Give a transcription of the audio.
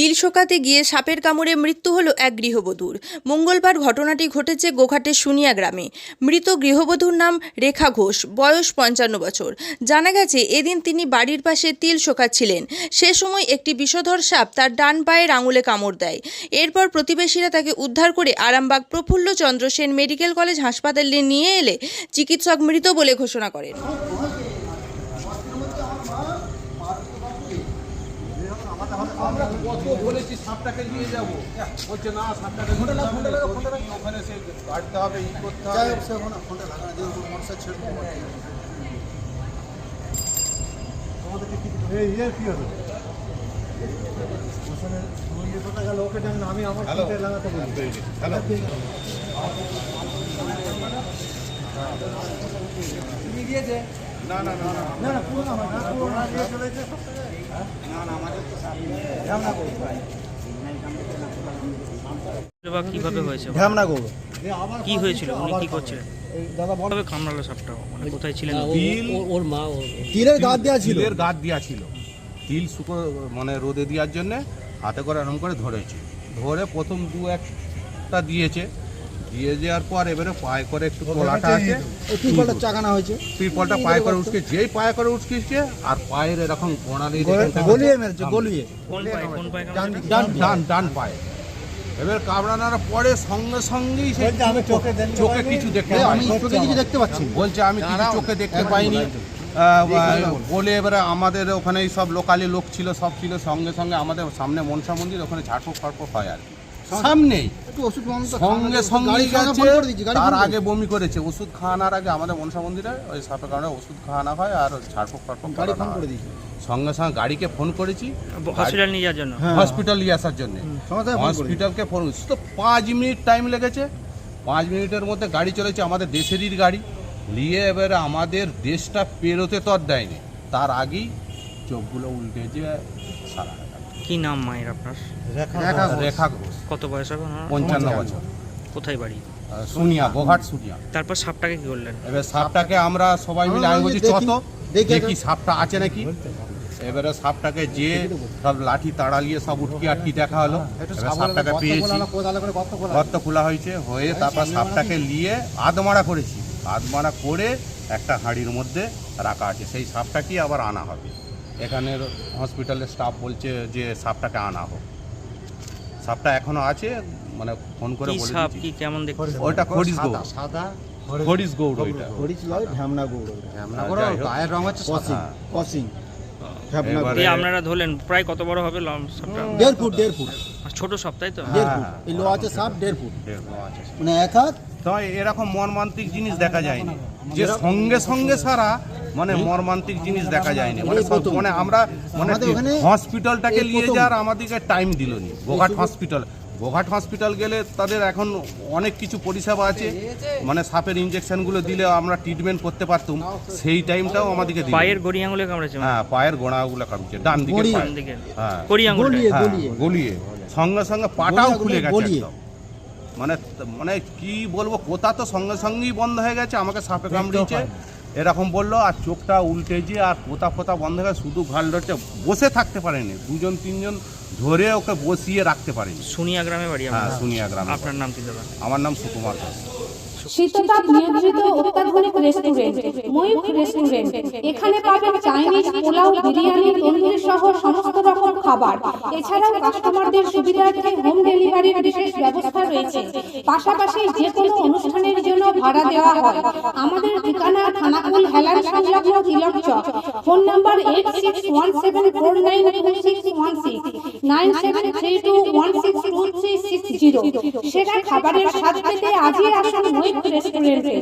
তিল শোকাতে গিয়ে সাপের কামড়ে মৃত্যু হলো এক গৃহবধূর। মঙ্গলবার ঘটনাটি ঘটেছে গোঘাটের সুনিয়া গ্রামে। মৃত গৃহবধূর নাম রেখা ঘোষ, বয়স পঞ্চান্ন বছর। জানা গেছে, এদিন তিনি বাড়ির পাশে তিল শোকাচ্ছিলেন। সে সময় একটি বিষধর সাপ তার ডান পায়ের আঙুলে কামড় দেয়। এরপর প্রতিবেশীরা তাকে উদ্ধার করে আরামবাগ প্রফুল্ল চন্দ্র সেন মেডিকেল কলেজ হাসপাতালে নিয়ে এলে চিকিৎসক মৃত বলে ঘোষণা করেন। আমরা কত বলেছি সাপটাকে নিয়ে যাব বলছে না সাপটাকে ওখানে সে কাটতে হবে ই করতে হবে ফোনটা লাগানো ছেড়ে। আমাদেরকে কি এই ইয়ে কি হলো? ওখানে ইয়ে গেল? ওকে আমি আমার হ্যালো। লাগাতে বলি। হ্যালো। তুমি দিয়েছে? না না না না না, না, পুরো না, না, পুরো না, দিয়ে চলেছে। ঢ্যামনা করো। বা কীভাবে হয়েছে? ঢ্যামনা করো। কি হয়েছিল? উনি কি করছিলেন? দাদা কামড়ালো সাপটা মানে কোথায় ছিলেন তিল তীরের গাছ দেওয়া ছিল। তিলের দেওয়া ছিল। তিল শুকো মানে রোদে দেওয়ার জন্য হাতে করে এরকম করে ধরেছে। ধরে প্রথম দু একটা দিয়েছে। দিয়ে দেওয়ার পর এবারে পায়ে করে একটু তোলাটা আছে। ত্রিপলটা চাকানো হয়েছে। ত্রিপলটা পায়ে করে উঠকে যেই পায়ে করে উঠকিছে আর পায়ের এরকম গোড়ালি গলিয়ে মেরেছে গলিয়ে। কোন পায়ে কোন পায়ে ডান ডান পায়ে। এবার কামড়ানোর পরে সঙ্গে সঙ্গেই সে বলছে আমি চোখে। কিছু দেখতে আমি চোখে কিছু দেখতে পাচ্ছি। বলছে আমি কিছু চোখে দেখতে পাইনি। বলে এবারে আমাদের ওখানে সব লোকালি লোক ছিল সব ছিল। সঙ্গে সঙ্গে আমাদের সামনে মনসা মন্দির ওখানে ঝাড়ফুঁক ফাড়ফুঁক হয় আর কি। সামনেই সঙ্গে সঙ্গে গেছে তার আগে বমি করেছে। ওষুধ খাওয়ানোর আগে আমাদের মনসা মন্দিরে ওই সাপের কারণে ওষুধ খাওয়ানো হয় আর ঝাড়ফুঁক ফাড়ফুঁক গাড়ি ফোন করে দিয়েছি। সঙ্গে সঙ্গে গাড়িকে ফোন করেছি। হসপিটাল নিয়ে যাওয়ার জন্য? হ্যাঁ। হসপিটাল নিয়ে আসার জন্য। হসপিটালকে ফোন করেছি। তো পাঁচ মিনিট টাইম লেগেছে। পাঁচ মিনিটের মধ্যে গাড়ি চলেছে আমাদের দেশেরই গাড়ি। নিয়ে এবারে আমাদের দেশটা পেরোতে তো দেয়নি। তার আগেই চোখগুলো উল্টে যে সারা। কি নাম মায়ের আপনার? রেখা ঘোষ। রেখা ঘোষ। কত বয়স হবে ওনার? পঞ্চান্ন বছর। কোথায় বাড়ি? সুনিয়া গোঘাট সুনিয়া। তারপর সাপটাকে কি করলেন? এবার সাপটাকে আমরা সবাই মিলে আমি বলছি চত দেখি সাপটা আছে নাকি? এবারে সাপটাকে যে সব লাঠি তাড়ালিয়ে সব উটকি আটকি দেখা হলো। একটু সাপটাকে পেয়েছি। গর্ত খোলা। হয়েছে। হয়ে তারপর সাপটাকে নিয়ে আধমারা করেছি। আধমারা করে একটা হাঁড়ির মধ্যে রাখা আছে। সেই সাপটাকেই আবার আনা হবে। এখানের হসপিটালের স্টাফ বলছে যে সাপটাকে আনা হোক। সাপটা এখনও আছে মানে ফোন করে কি বলে সাপ কি কেমন দেখতে গৌড় সাদা, সাদা গৌড় ওইটা ঢ্যামনা গৌড়। ঢ্যামনা গৌড়, গায়ের রং হচ্ছে কসিং, কসিং। গৌড়। দিয়ে আপনারা ধরলেন প্রায় কত বড় হবে দেড় ফুট দেড় ফুট। ছোট সাপ তাই তো? দেড় হ্যাঁ, ফুট এই লো আছে সাপ দেড় ফুট। এরকম মানে এক হাত? তো এরকম মর্মান্তিক জিনিস দেখা যায়নি। যে সঙ্গে সঙ্গে সারা মানে মর্মান্তিক জিনিস দেখা যায়নি। মানে সব- মানে আমরা মানে হসপিটালটাকে নিয়ে যাওয়ার আমাদেরকে টাইম দিল নি। গোঘাট হসপিটাল গোঘাট হসপিটাল গেলে তাদের এখন অনেক কিছু পরিষেবা আছে। মানে সাপের ইঞ্জেকশনগুলো দিলে আমরা ট্রিটমেন্ট করতে পারতাম। সেই টাইমটাও আমাদেরকে পায়ের গড়ি আঙুলে কামড়েছে হ্যাঁ পায়ের গোড়াগুলো কাটছে ডান দিকে ডান দিকে। হ্যাঁ। গলিয়ে হ্যাঁ, সঙ্গে সঙ্গে পাটাও খুলে গেছে মানে মানে কি বলব কোথা তো সঙ্গে সঙ্গেই বন্ধ হয়ে গেছে। আমাকে সাপে কামড়িয়েছে এরকম বলল আর চোখটা উল্টেছে আর পোতা ফোতা বন্ধ হয়ে শুধু ভালো ধরছে বসে থাকতে পারেনি। দুজন তিনজন ধরে ওকে বসিয়ে রাখতে পারেনি। সুনিয়া গ্রামে বাড়ি হ্যাঁ সুনিয়া গ্রাম আপনার নাম কি দাদা? আমার নাম সুকুমার দাস। শীততাপ নিয়ন্ত্রিত অত্যাধুনিক রেস্টুরেন্ট ময়ূখ রেস্টুরেন্ট এখানে পাবেন চাইনিজ পোলাও বিরিয়ানি তন্দুরি সহ সমস্ত রকম খাবার। এছাড়াও কাস্টমারদের সুবিধার্থে হোম ডেলিভারির বিশেষ ব্যবস্থা রয়েছে। পাশাপাশি যে কোনো অনুষ্ঠানের জন্য ভাড়া দেওয়া হয়। আমাদের ঠিকানা থানাকুল হেলান সংলগ্ন Tilak Chak. Phone number eight six one seven four nine two six one six nine seven three two one six two three six zero সেরা খাবারের স্বাদ পেতে আজই আসুন রেস্টুরেন্টে।